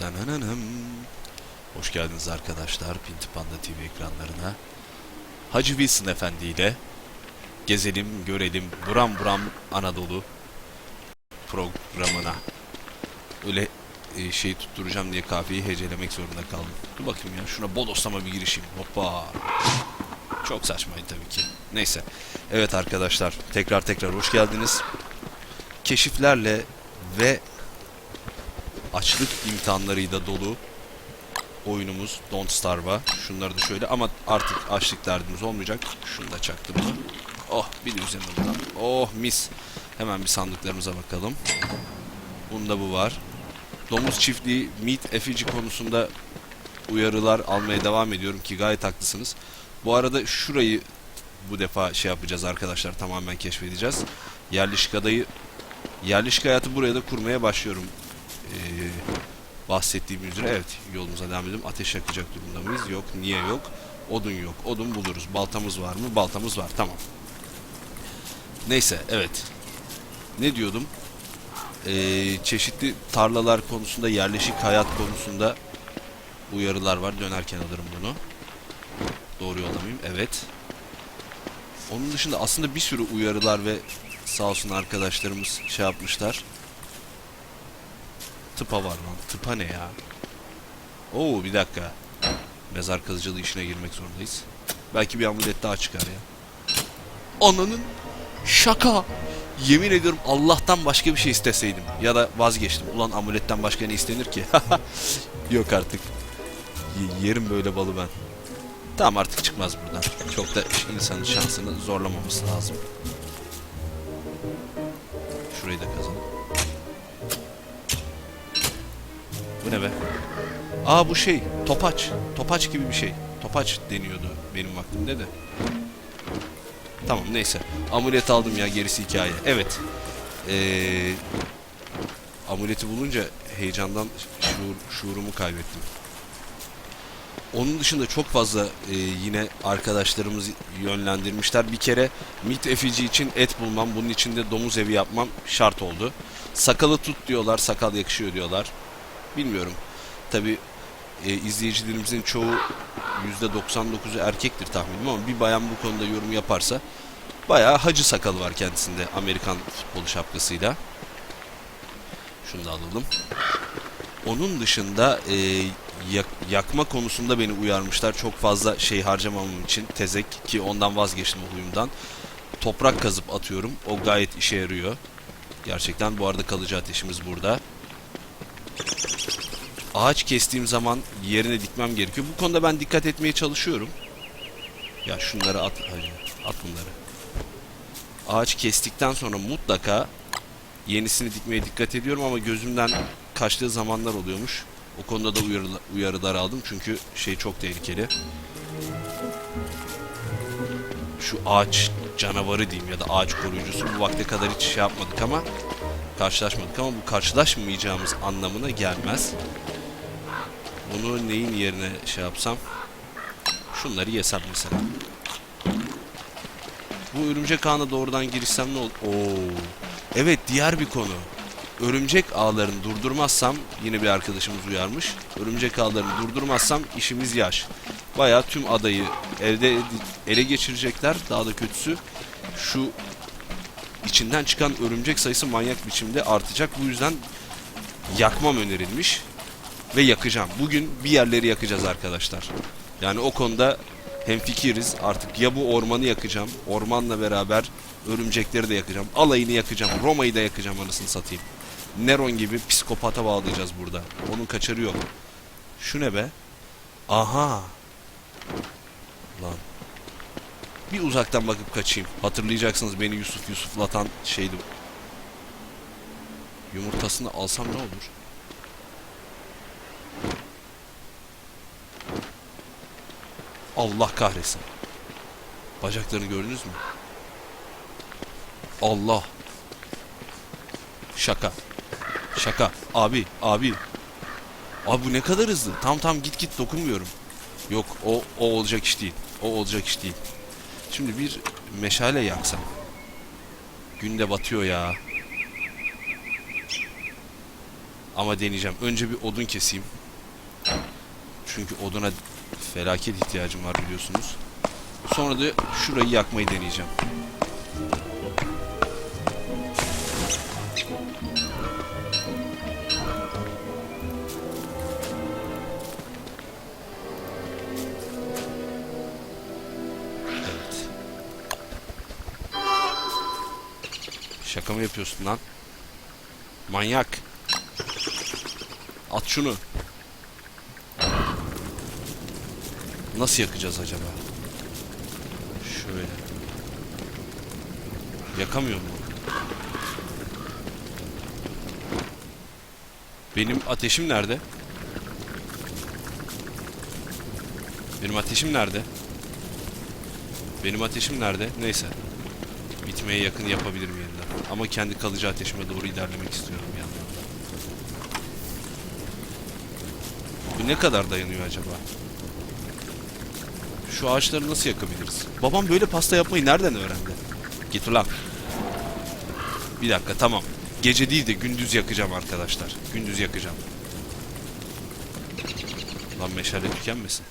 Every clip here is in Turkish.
Dananam. Hoş geldiniz arkadaşlar Pinti Panda TV ekranlarına. Hacı Wilson Efendi ile gezelim, görelim, buram buram Anadolu programına. Öyle e, şey tutturacağım diye kahveyi hecelemek zorunda kaldım. Dur bakayım ya şuna bodoslama bir girişeyim. Hoppa. Çok saçmaydı tabii ki. Neyse. Evet arkadaşlar tekrar tekrar hoş geldiniz. Keşiflerle ve açlık imtihanlarıyla dolu oyunumuz Don't Starve'a. Şunları da şöyle ama artık açlık derdimiz olmayacak. Şunu da çaktım. Oh bir üzerine buradan. Oh mis. Hemen bir sandıklarımıza bakalım. Bunda bu var. Domuz çiftliği meat effigy konusunda uyarılar almaya devam ediyorum ki gayet haklısınız. Bu arada şurayı bu defa şey yapacağız arkadaşlar tamamen keşfedeceğiz. Yerleşik adayı yerleşik hayatı buraya da kurmaya başlıyorum. Ee, bahsettiğim üzere evet yolumuza devam edelim. Ateş yakacak durumda mıyız? Yok. Niye yok? Odun yok. Odun buluruz. Baltamız var mı? Baltamız var. Tamam. Neyse evet. Ne diyordum? Ee, çeşitli tarlalar konusunda, yerleşik hayat konusunda uyarılar var. Dönerken alırım bunu. Doğru yolla mıyım? Evet. Onun dışında aslında bir sürü uyarılar ve sağ olsun arkadaşlarımız şey yapmışlar. Tıpa var lan. Tıpa ne ya? Oo bir dakika. Mezar kazıcılığı işine girmek zorundayız. Belki bir amulet daha çıkar ya. Ananın şaka. Yemin ediyorum Allah'tan başka bir şey isteseydim. Ya da vazgeçtim. Ulan amuletten başka ne istenir ki? Yok artık. Y- yerim böyle balı ben. Tamam artık çıkmaz buradan. Çok da insanın şansını zorlamaması lazım. Şurayı da kazalım. Bu ne be? Aa bu şey topaç. Topaç gibi bir şey. Topaç deniyordu benim vaktimde de. Tamam neyse. Amulet aldım ya gerisi hikaye. Evet. Ee, amuleti bulunca heyecandan şuur, şuurumu kaybettim. Onun dışında çok fazla e, yine arkadaşlarımız yönlendirmişler. Bir kere mit efici için et bulmam, bunun için de domuz evi yapmam şart oldu. Sakalı tut diyorlar, sakal yakışıyor diyorlar. Bilmiyorum. Tabi e, izleyicilerimizin çoğu %99'u erkektir tahminim ama bir bayan bu konuda yorum yaparsa bayağı hacı sakalı var kendisinde Amerikan futbolu şapkasıyla. Şunu da alalım. Onun dışında e, yak- yakma konusunda beni uyarmışlar. Çok fazla şey harcamamam için tezek ki ondan vazgeçtim o huyumdan. Toprak kazıp atıyorum. O gayet işe yarıyor. Gerçekten bu arada kalıcı ateşimiz burada. Ağaç kestiğim zaman yerine dikmem gerekiyor. Bu konuda ben dikkat etmeye çalışıyorum. Ya şunları at, hacı, at bunları. Ağaç kestikten sonra mutlaka yenisini dikmeye dikkat ediyorum ama gözümden kaçtığı zamanlar oluyormuş. O konuda da uyarılar, uyarılar aldım çünkü şey çok tehlikeli. Şu ağaç canavarı diyeyim ya da ağaç koruyucusu bu vakte kadar hiç şey yapmadık ama karşılaşmadık ama bu karşılaşmayacağımız anlamına gelmez. Bunu neyin yerine şey yapsam? Şunları yesem mesela. Bu örümcek ağına doğrudan girişsem ne olur? Oo. Evet diğer bir konu. Örümcek ağlarını durdurmazsam yine bir arkadaşımız uyarmış. Örümcek ağlarını durdurmazsam işimiz yaş. Bayağı tüm adayı elde ele geçirecekler. Daha da kötüsü şu içinden çıkan örümcek sayısı manyak biçimde artacak. Bu yüzden yakmam önerilmiş ve yakacağım. Bugün bir yerleri yakacağız arkadaşlar. Yani o konuda hemfikiriz. Artık ya bu ormanı yakacağım, ormanla beraber örümcekleri de yakacağım, alayını yakacağım, Roma'yı da yakacağım anasını satayım. Neron gibi psikopata bağlayacağız burada. Onun kaçarı yok. Şu ne be? Aha. Lan. Bir uzaktan bakıp kaçayım. Hatırlayacaksınız beni Yusuf Yusuflatan şeydi. Yumurtasını alsam ne olur? Allah kahretsin. Bacaklarını gördünüz mü? Allah. Şaka. Şaka. Abi, abi. Abi bu ne kadar hızlı. Tam tam git git dokunmuyorum. Yok o o olacak iş değil. O olacak iş değil. Şimdi bir meşale yaksam. Gün de batıyor ya. Ama deneyeceğim. Önce bir odun keseyim. Çünkü oduna felaket ihtiyacım var biliyorsunuz. Sonra da şurayı yakmayı deneyeceğim. Şaka mı yapıyorsun lan? Manyak. At şunu. Nasıl yakacağız acaba? Şöyle. Yakamıyor mu? Benim ateşim nerede? Benim ateşim nerede? Benim ateşim nerede? Neyse. Bitmeye yakın yapabilirim yeniden. Ama kendi kalıcı ateşime doğru ilerlemek istiyorum bir yandan da. Bu ne kadar dayanıyor acaba? Şu ağaçları nasıl yakabiliriz? Babam böyle pasta yapmayı nereden öğrendi? Git ulan. Bir dakika tamam. Gece değil de gündüz yakacağım arkadaşlar. Gündüz yakacağım. Lan meşale tükenmesin.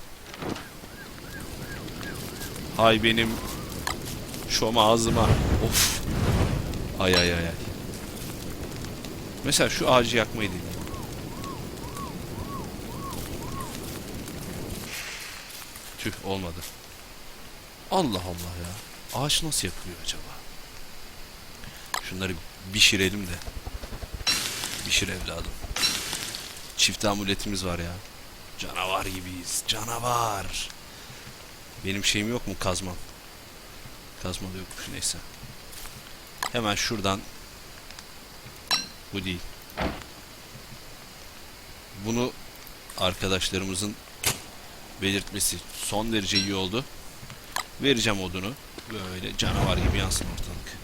Hay benim şom ağzıma. Of. Ay ay ay ay. Mesela şu ağacı yakmayı deneyeyim. Tüh olmadı. Allah Allah ya. Ağaç nasıl yapılıyor acaba? Şunları pişirelim de. Pişir evladım. Çift amuletimiz var ya. Canavar gibiyiz. Canavar. Benim şeyim yok mu kazmam? Kazma da yokmuş neyse. Hemen şuradan bu değil. Bunu arkadaşlarımızın belirtmesi son derece iyi oldu. Vereceğim odunu. Böyle canavar gibi yansın ortalık.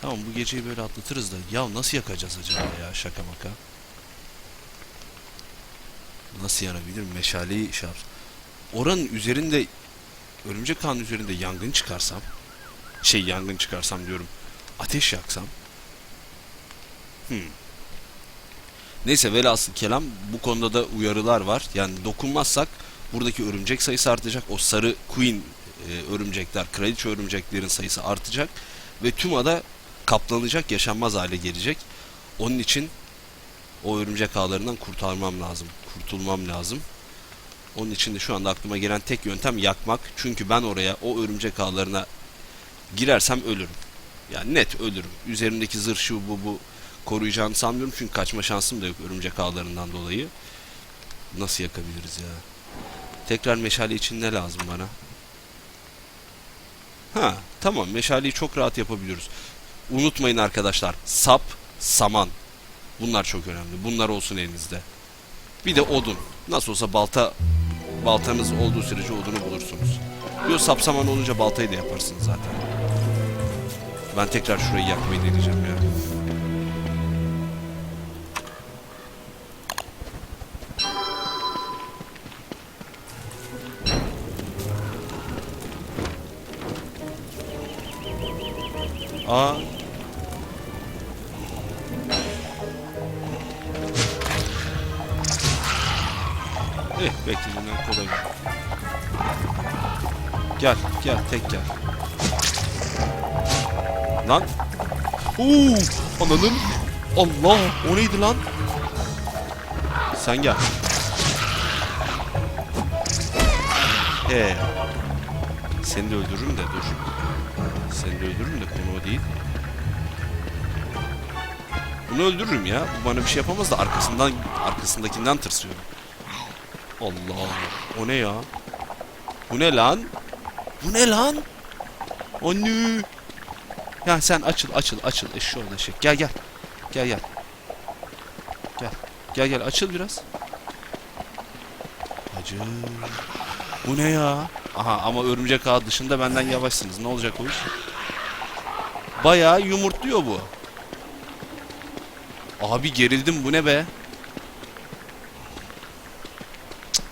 Tamam bu geceyi böyle atlatırız da ya nasıl yakacağız acaba ya şaka maka. Nasıl yanabilir meşaleyi şey yap- Oranın üzerinde örümcek ağının üzerinde yangın çıkarsam şey yangın çıkarsam diyorum ateş yaksam hmm. Neyse velhasıl kelam bu konuda da uyarılar var. Yani dokunmazsak buradaki örümcek sayısı artacak. O sarı queen e, örümcekler, kraliçe örümceklerin sayısı artacak ve tüm ada kaplanacak, yaşanmaz hale gelecek. Onun için o örümcek ağlarından kurtarmam lazım. Kurtulmam lazım. Onun için de şu anda aklıma gelen tek yöntem yakmak. Çünkü ben oraya o örümcek ağlarına girersem ölürüm. Yani net ölürüm. Üzerimdeki zırh şu bu bu koruyacağını sanmıyorum. Çünkü kaçma şansım da yok örümcek ağlarından dolayı. Nasıl yakabiliriz ya? Tekrar meşale için ne lazım bana? Ha tamam meşaleyi çok rahat yapabiliyoruz. Unutmayın arkadaşlar sap, saman. Bunlar çok önemli. Bunlar olsun elinizde. Bir de odun. Nasıl olsa balta baltanız olduğu sürece odunu bulursunuz. Yok sap saman olunca baltayı da yaparsınız zaten. Ben tekrar şurayı yakmayı deneyeceğim ya. Aa. Eh beklediğimden kolay. Gel, gel, tek gel. Lan. Oo, ananın. Allah, o neydi lan? Sen gel. Ee. Seni de öldürürüm de dur. Seni de öldürürüm de konu o değil. Bunu öldürürüm ya. Bu bana bir şey yapamaz da arkasından arkasındakinden tırsıyorum. Allah. O ne ya? Bu ne lan? Bu ne lan? Anne. Ya sen açıl açıl açıl eşşoğlu eşek. Gel gel. Gel gel. Gel. Gel gel açıl biraz. Acı. Bu ne ya? Aha ama örümcek ağı dışında benden yavaşsınız. Ne olacak o iş? Bayağı yumurtluyor bu. Abi gerildim bu ne be? Cık.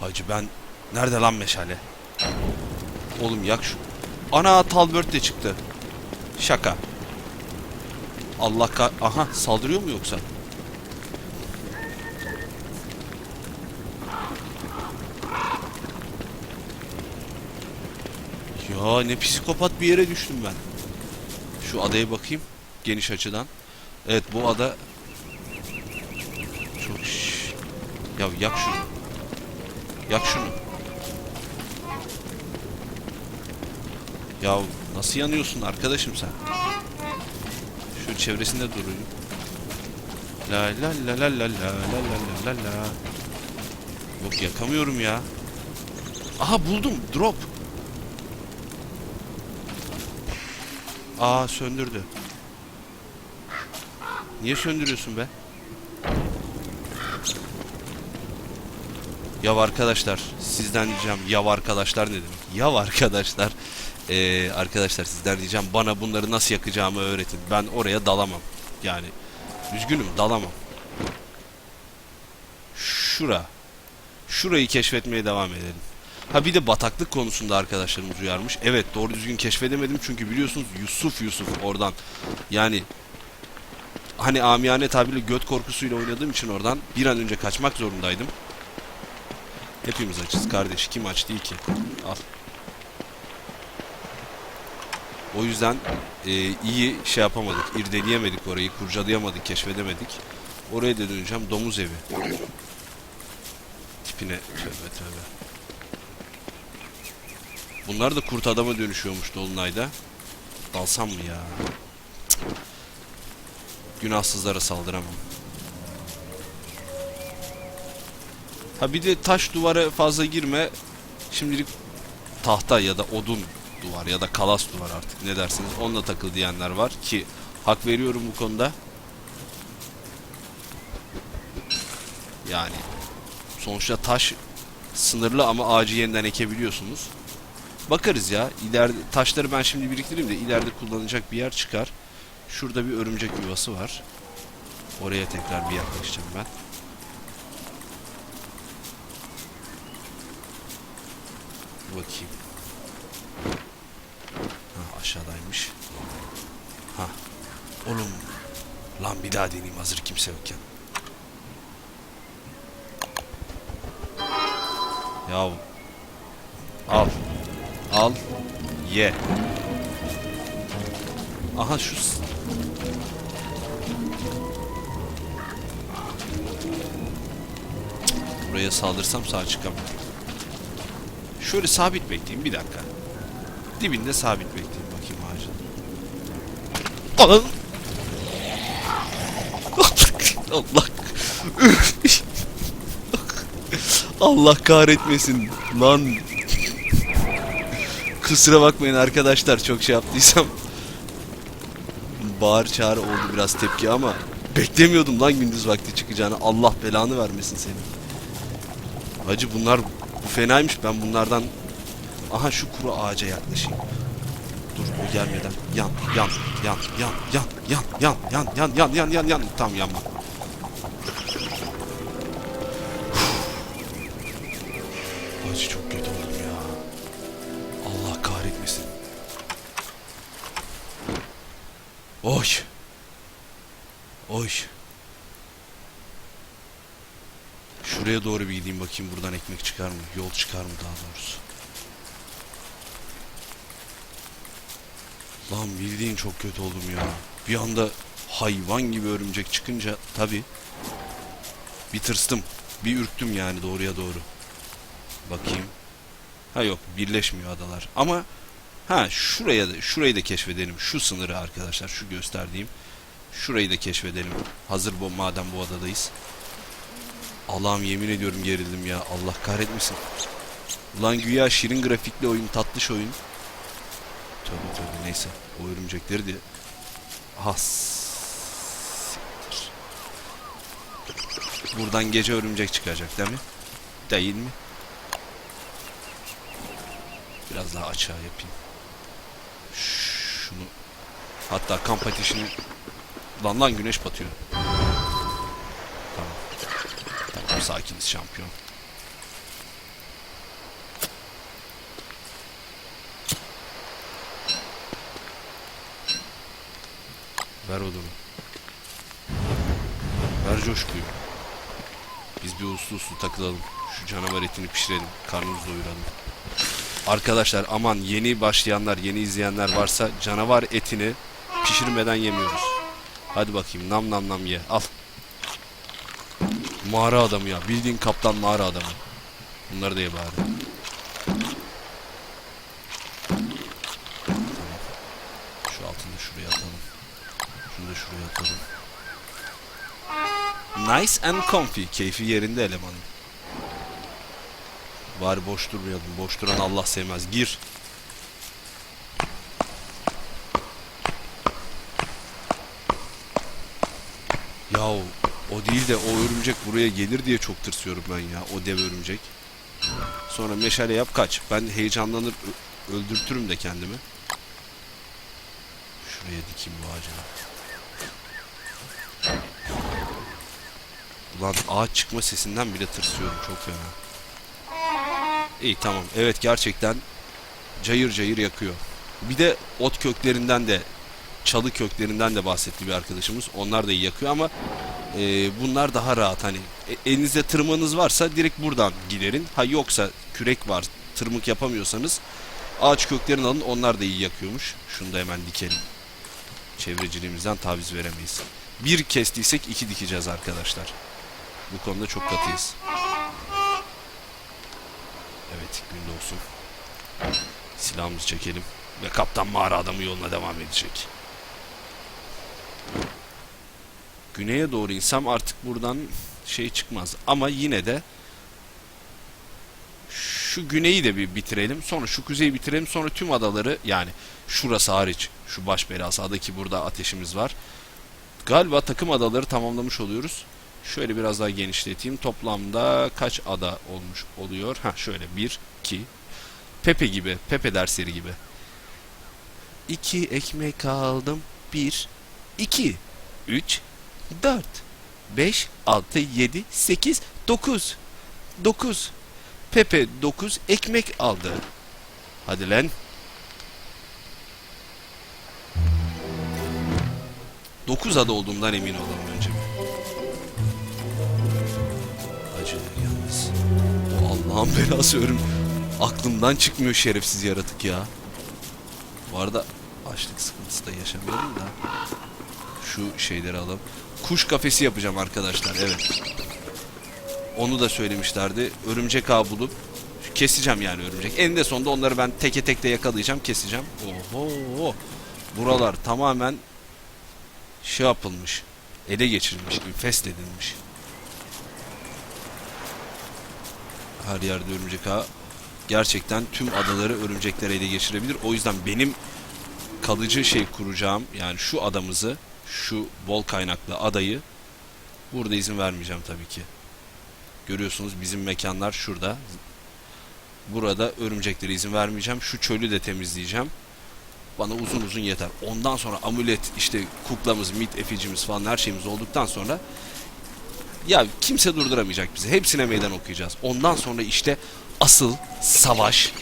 Hacı ben... Nerede lan meşale? Oğlum yak şu... Ana Talbert de çıktı. Şaka. Allah ka... Aha saldırıyor mu yoksa? Ya ne psikopat bir yere düştüm ben. Şu adaya bakayım geniş açıdan. Evet bu ada çok. Ya yak şunu. Yak şunu. Ya nasıl yanıyorsun arkadaşım sen? Şu çevresinde durayım. La la la la la la la la la la la. Yok yakamıyorum ya. Aha buldum. Drop. Aa söndürdü. Niye söndürüyorsun be? Yav arkadaşlar sizden diyeceğim yav arkadaşlar ne demek? Yav arkadaşlar. Ee, arkadaşlar sizden diyeceğim bana bunları nasıl yakacağımı öğretin. Ben oraya dalamam. Yani üzgünüm dalamam. Şura. Şurayı keşfetmeye devam edelim. Ha bir de bataklık konusunda arkadaşlarımız uyarmış. Evet doğru düzgün keşfedemedim çünkü biliyorsunuz Yusuf Yusuf oradan. Yani hani amiyane tabirle göt korkusuyla oynadığım için oradan bir an önce kaçmak zorundaydım. Hepimiz açız kardeş. Kim aç değil ki? Al. O yüzden e, iyi şey yapamadık. irdeleyemedik orayı. Kurcalayamadık. Keşfedemedik. Oraya da döneceğim. Domuz evi. Tipine tövbe tövbe. Bunlar da kurt adama dönüşüyormuş Dolunay'da. Dalsam mı ya? Cık. Günahsızlara saldıramam. Ha bir de taş duvara fazla girme. Şimdilik tahta ya da odun duvar ya da kalas duvar artık ne dersiniz. Onunla takıl diyenler var ki hak veriyorum bu konuda. Yani sonuçta taş sınırlı ama ağacı yeniden ekebiliyorsunuz. Bakarız ya. İleride taşları ben şimdi biriktireyim de ileride kullanacak bir yer çıkar. Şurada bir örümcek yuvası var. Oraya tekrar bir yaklaşacağım ben. Bakayım. Ha aşağıdaymış. Ha. Oğlum. Lan bir daha deneyeyim hazır kimse yokken. Ya al. Al. Ye. Aha şu Buraya saldırsam sağ çıkamam. Şöyle sabit bekleyeyim bir dakika. Dibinde sabit bekleyeyim bakayım ağacın. Anam. Allah. Allah kahretmesin lan. Kusura bakmayın arkadaşlar çok şey yaptıysam. Bağır çağır oldu biraz tepki ama beklemiyordum lan gündüz vakti çıkacağını. Allah belanı vermesin senin. Hacı bunlar bu fenaymış ben bunlardan Aha şu kuru ağaca yaklaşayım. Dur o gelmeden yan yan yan yan yan yan yan yan yan yan yan yan tam yanma. Hacı çok kötü oldum ya. Allah kahretmesin. Oy. Oy. Şuraya doğru bir gideyim bakayım buradan ekmek çıkar mı? Yol çıkar mı daha doğrusu? Lan bildiğin çok kötü oldum ya. Bir anda hayvan gibi örümcek çıkınca tabi bir tırstım. Bir ürktüm yani doğruya doğru. Bakayım. Ha yok birleşmiyor adalar. Ama ha şuraya da şurayı da keşfedelim. Şu sınırı arkadaşlar şu gösterdiğim. Şurayı da keşfedelim. Hazır bu madem bu adadayız. Allah'ım yemin ediyorum gerildim ya. Allah kahretmesin. Ulan güya şirin grafikli oyun, tatlış oyun. Tövbe tövbe neyse. O örümcekleri de... Aha. siktir. Buradan gece örümcek çıkacak değil mi? Değil mi? Biraz daha açığa yapayım. Şunu... Hatta kamp ateşini... Lan lan güneş batıyor. Tamam. Tamam sakiniz şampiyon. Ver odunu. coşkuyu. Biz bir uslu uslu takılalım. Şu canavar etini pişirelim. Karnımızı doyuralım. Arkadaşlar aman yeni başlayanlar, yeni izleyenler varsa canavar etini pişirmeden yemiyoruz. Hadi bakayım nam nam nam ye. Al. Mağara adamı ya. Bildiğin kaptan mağara adamı. Bunları da ye bari. Şu altını şuraya atalım. Şunu da şuraya atalım. Nice and comfy. Keyfi yerinde elemanın. Bari boş durmayalım. Boş duran Allah sevmez. Gir. Yahu o değil de o örümcek buraya gelir diye çok tırsıyorum ben ya. O dev örümcek. Sonra meşale yap kaç. Ben heyecanlanır öldürtürüm de kendimi. Şuraya dikeyim bu ağacını. Ulan ağaç çıkma sesinden bile tırsıyorum çok fena. İyi tamam. Evet gerçekten cayır cayır yakıyor. Bir de ot köklerinden de çalı köklerinden de bahsetti bir arkadaşımız. Onlar da iyi yakıyor ama e, bunlar daha rahat. Hani e, elinizde tırmığınız varsa direkt buradan giderin. Ha yoksa kürek var tırmık yapamıyorsanız ağaç köklerini alın. Onlar da iyi yakıyormuş. Şunu da hemen dikelim. Çevreciliğimizden taviz veremeyiz. Bir kestiysek iki dikeceğiz arkadaşlar. Bu konuda çok katıyız. Gün olsun. Silahımızı çekelim. Ve kaptan mağara adamı yoluna devam edecek. Güneye doğru insem artık buradan şey çıkmaz. Ama yine de şu güneyi de bir bitirelim. Sonra şu kuzeyi bitirelim. Sonra tüm adaları yani şurası hariç şu baş belası adaki burada ateşimiz var. Galiba takım adaları tamamlamış oluyoruz. Şöyle biraz daha genişleteyim. Toplamda kaç ada olmuş oluyor? Ha şöyle 1 2 Pepe gibi, Pepe dersleri gibi. 2 ekmek aldım. 1 2 3 4 5 6 7 8 9 9 Pepe 9 ekmek aldı. Hadi lan. 9 ada olduğumdan emin olalım önce bir. Acı yalnız. Allah'ın belası örüm. Aklımdan çıkmıyor şerefsiz yaratık ya. Bu arada açlık sıkıntısı da yaşamayalım da. Şu şeyleri alalım. Kuş kafesi yapacağım arkadaşlar evet. Onu da söylemişlerdi. Örümcek ağ bulup keseceğim yani örümcek. Eninde sonunda onları ben teke tek de yakalayacağım, keseceğim. Oho! Buralar tamamen şey yapılmış. Ele geçirilmiş, infest edilmiş. Her yerde örümcek ağı gerçekten tüm adaları örümcekler ele geçirebilir. O yüzden benim kalıcı şey kuracağım yani şu adamızı, şu bol kaynaklı adayı burada izin vermeyeceğim tabii ki. Görüyorsunuz bizim mekanlar şurada. Burada örümceklere izin vermeyeceğim. Şu çölü de temizleyeceğim. Bana uzun uzun yeter. Ondan sonra amulet işte kuklamız, mit eficimiz falan her şeyimiz olduktan sonra ya kimse durduramayacak bizi. Hepsine meydan okuyacağız. Ondan sonra işte asıl savaş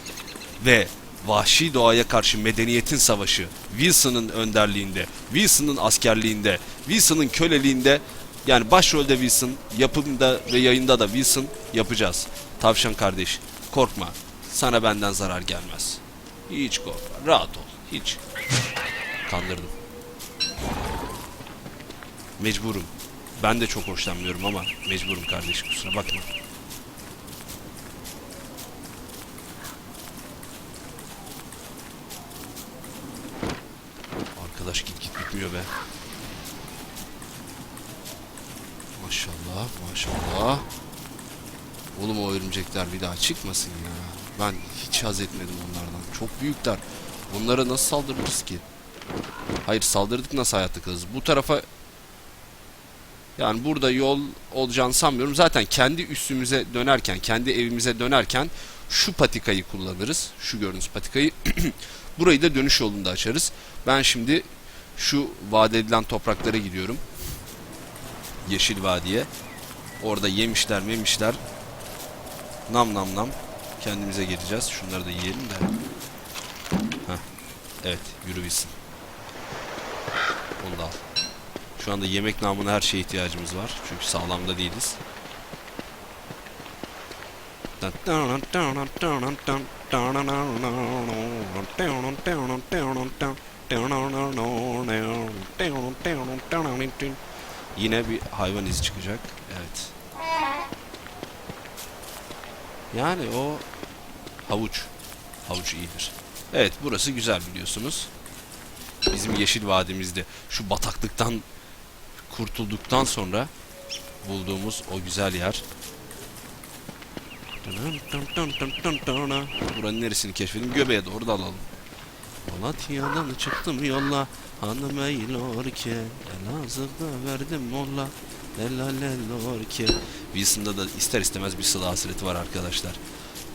ve vahşi doğaya karşı medeniyetin savaşı Wilson'ın önderliğinde, Wilson'ın askerliğinde, Wilson'ın köleliğinde yani başrolde Wilson, yapımda ve yayında da Wilson yapacağız. Tavşan kardeş, korkma. Sana benden zarar gelmez. Hiç korkma. Rahat ol. Hiç. Kandırdım. Mecburum. Ben de çok hoşlanmıyorum ama mecburum kardeş kusura bakma. Arkadaş git git bitmiyor be. Maşallah maşallah. Oğlum o örümcekler bir daha çıkmasın ya. Ben hiç haz etmedim onlardan. Çok büyükler. Onlara nasıl saldırırız ki? Hayır saldırdık nasıl hayatta kalırız? Bu tarafa yani burada yol olacağını sanmıyorum. Zaten kendi üstümüze dönerken, kendi evimize dönerken şu patikayı kullanırız. Şu gördüğünüz patikayı. Burayı da dönüş yolunda açarız. Ben şimdi şu vaat edilen topraklara gidiyorum. Yeşil Vadiye. Orada yemişler memişler. Nam nam nam. Kendimize geleceğiz. Şunları da yiyelim de. Heh. Evet yürü bilsin. Onu da al. Şu anda yemek namına her şeye ihtiyacımız var. Çünkü sağlamda değiliz. Yine bir hayvan izi çıkacak. Evet. Yani o havuç. Havuç iyidir. Evet burası güzel biliyorsunuz. Bizim yeşil vadimizde şu bataklıktan kurtulduktan sonra bulduğumuz o güzel yer. Buranın neresini keşfedelim? Göbeğe doğru da alalım. Malatya'dan çıktım yolla Hanım eylor ki Elazığ'da verdim molla Lelalelor ki Wilson'da da ister istemez bir sıla hasreti var arkadaşlar.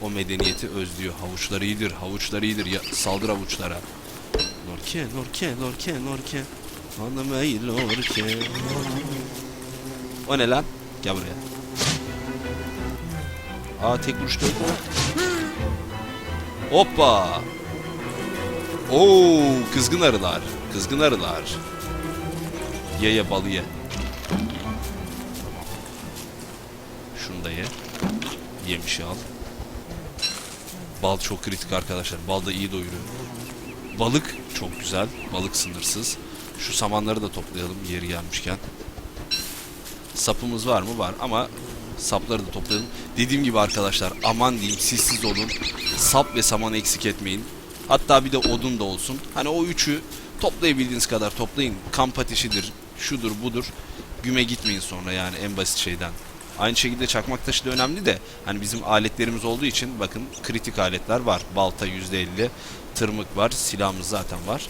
O medeniyeti özlüyor. Havuçları iyidir, havuçları iyidir. Ya, saldır havuçlara. Lorke, lorke, lorke, lorke. Hanım eylor ki O ne lan? Gel buraya. Aa tek vuruşta öldü mü? Hoppa! Oo, kızgın arılar. Kızgın arılar. Ye ye balı ye. Tamam. Şunu da ye. Yemişi al. Bal çok kritik arkadaşlar. Bal da iyi doyuruyor. Balık çok güzel. Balık sınırsız. Şu samanları da toplayalım yeri gelmişken. Sapımız var mı? Var ama sapları da toplayalım. Dediğim gibi arkadaşlar aman diyeyim sessiz olun. Sap ve saman eksik etmeyin. Hatta bir de odun da olsun. Hani o üçü toplayabildiğiniz kadar toplayın. Kamp ateşidir, şudur budur. Güme gitmeyin sonra yani en basit şeyden. Aynı şekilde çakmak taşı da önemli de hani bizim aletlerimiz olduğu için bakın kritik aletler var. Balta %50, tırmık var, silahımız zaten var.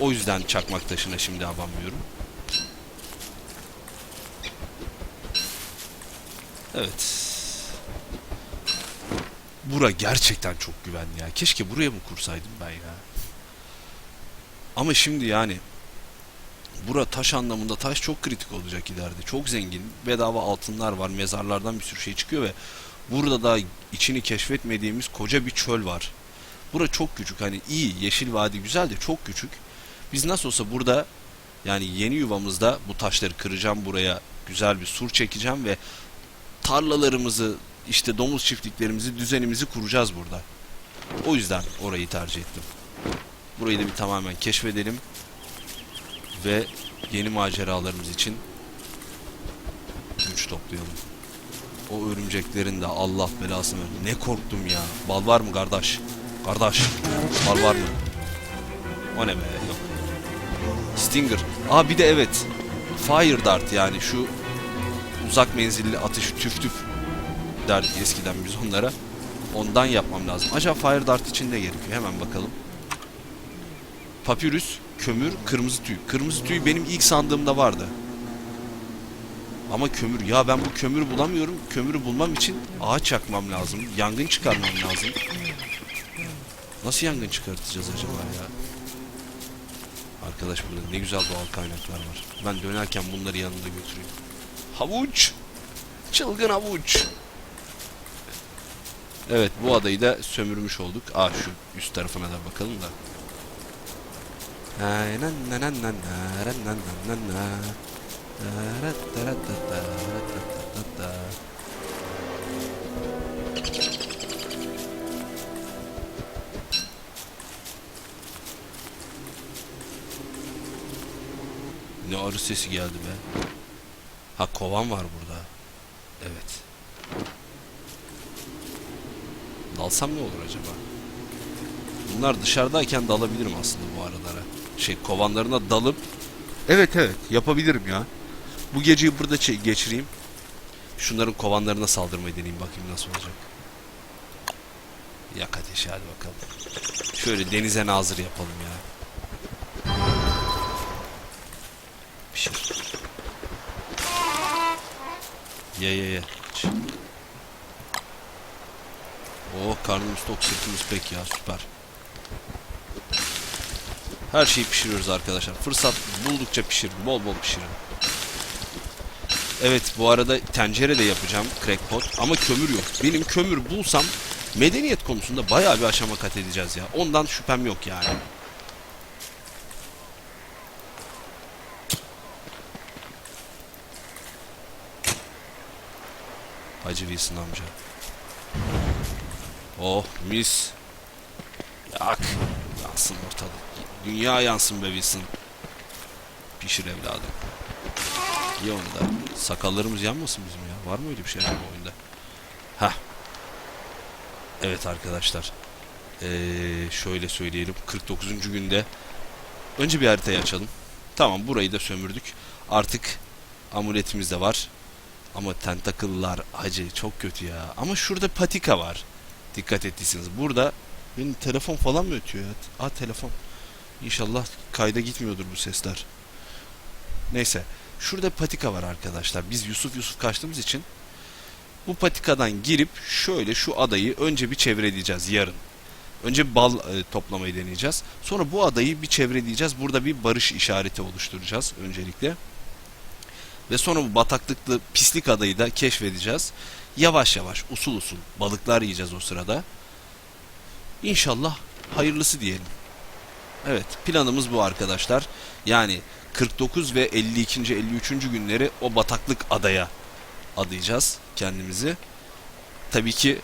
O yüzden çakmak taşına şimdi abanmıyorum. Evet. Bura gerçekten çok güvenli ya. Keşke buraya mı kursaydım ben ya. Ama şimdi yani bura taş anlamında taş çok kritik olacak ileride. Çok zengin. Bedava altınlar var. Mezarlardan bir sürü şey çıkıyor ve burada da içini keşfetmediğimiz koca bir çöl var. Bura çok küçük. Hani iyi yeşil vadi güzel de çok küçük. Biz nasıl olsa burada yani yeni yuvamızda bu taşları kıracağım buraya güzel bir sur çekeceğim ve tarlalarımızı işte domuz çiftliklerimizi düzenimizi kuracağız burada. O yüzden orayı tercih ettim. Burayı da bir tamamen keşfedelim ve yeni maceralarımız için güç toplayalım. O örümceklerin de Allah belasını. Ne korktum ya. Bal var mı kardeş? Kardeş. Bal var mı? O ne be? Stinger. Aa bir de evet. Fire Dart yani şu uzak menzilli atış tüf tüf derdik eskiden biz onlara. Ondan yapmam lazım. Acaba Fire Dart için ne gerekiyor? Hemen bakalım. Papyrus, kömür, kırmızı tüy. Kırmızı tüy benim ilk sandığımda vardı. Ama kömür. Ya ben bu kömürü bulamıyorum. Kömürü bulmam için ağaç yakmam lazım. Yangın çıkarmam lazım. Nasıl yangın çıkartacağız acaba ya? Arkadaş burada ne güzel doğal kaynaklar var. Ben dönerken bunları yanında götüreyim. Havuç! Çılgın havuç! Evet bu adayı da sömürmüş olduk. Aa şu üst tarafına da bakalım da. Ne arı sesi geldi be. Ha kovan var burada. Evet. Dalsam ne olur acaba? Bunlar dışarıdayken dalabilirim aslında bu aralara. Şey kovanlarına dalıp Evet evet yapabilirim ya. Bu geceyi burada geçireyim. Şunların kovanlarına saldırmayı deneyeyim bakayım nasıl olacak. Yak ateşi hadi bakalım. Şöyle denize nazır yapalım ya. Pişir. Ye ye ye. Oh karnımız tok sırtımız pek ya süper. Her şeyi pişiriyoruz arkadaşlar. Fırsat buldukça pişirin. Bol bol pişirin. Evet bu arada tencere de yapacağım crackpot ama kömür yok. Benim kömür bulsam medeniyet konusunda bayağı bir aşama kat edeceğiz ya. Ondan şüphem yok yani. Hacı Wilson amca. Oh mis. Yak. Yansın ortalık. Dünya yansın be Wilson. Pişir evladım. Ye onu da. Sakallarımız yanmasın bizim ya. Var mı bir şey bu oyunda? Hah. Evet arkadaşlar. Ee, şöyle söyleyelim. 49. günde önce bir haritayı açalım. Tamam burayı da sömürdük. Artık amuletimiz de var. Ama tentakıllar acı çok kötü ya. Ama şurada patika var. Dikkat ettiyseniz. Burada benim telefon falan mı ötüyor ya? Aa telefon. İnşallah kayda gitmiyordur bu sesler. Neyse. Şurada patika var arkadaşlar. Biz Yusuf Yusuf kaçtığımız için bu patikadan girip şöyle şu adayı önce bir çevreleyeceğiz yarın. Önce bal e, toplamayı deneyeceğiz. Sonra bu adayı bir çevreleyeceğiz. Burada bir barış işareti oluşturacağız öncelikle. Ve sonra bu bataklıklı pislik adayı da keşfedeceğiz. Yavaş yavaş usul usul balıklar yiyeceğiz o sırada. İnşallah hayırlısı diyelim. Evet planımız bu arkadaşlar. Yani 49 ve 52. 53. günleri o bataklık adaya adayacağız kendimizi. Tabii ki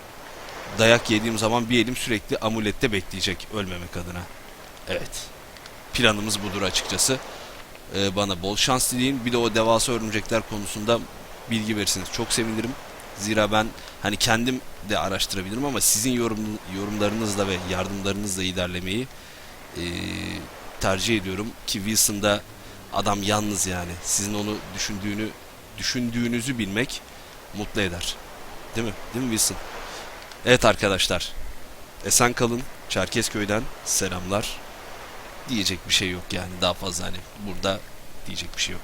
dayak yediğim zaman bir elim sürekli amulette bekleyecek ölmemek adına. Evet. Planımız budur açıkçası. Ee, bana bol şans dileyin. Bir de o devasa örümcekler konusunda bilgi verirseniz çok sevinirim. Zira ben hani kendim de araştırabilirim ama sizin yorum, yorumlarınızla ve yardımlarınızla ilerlemeyi ee, tercih ediyorum ki Wilson'da adam yalnız yani. Sizin onu düşündüğünü düşündüğünüzü bilmek mutlu eder. Değil mi? Değil mi Wilson? Evet arkadaşlar. Esen kalın. Çerkezköy'den selamlar. Diyecek bir şey yok yani daha fazla hani burada diyecek bir şey yok.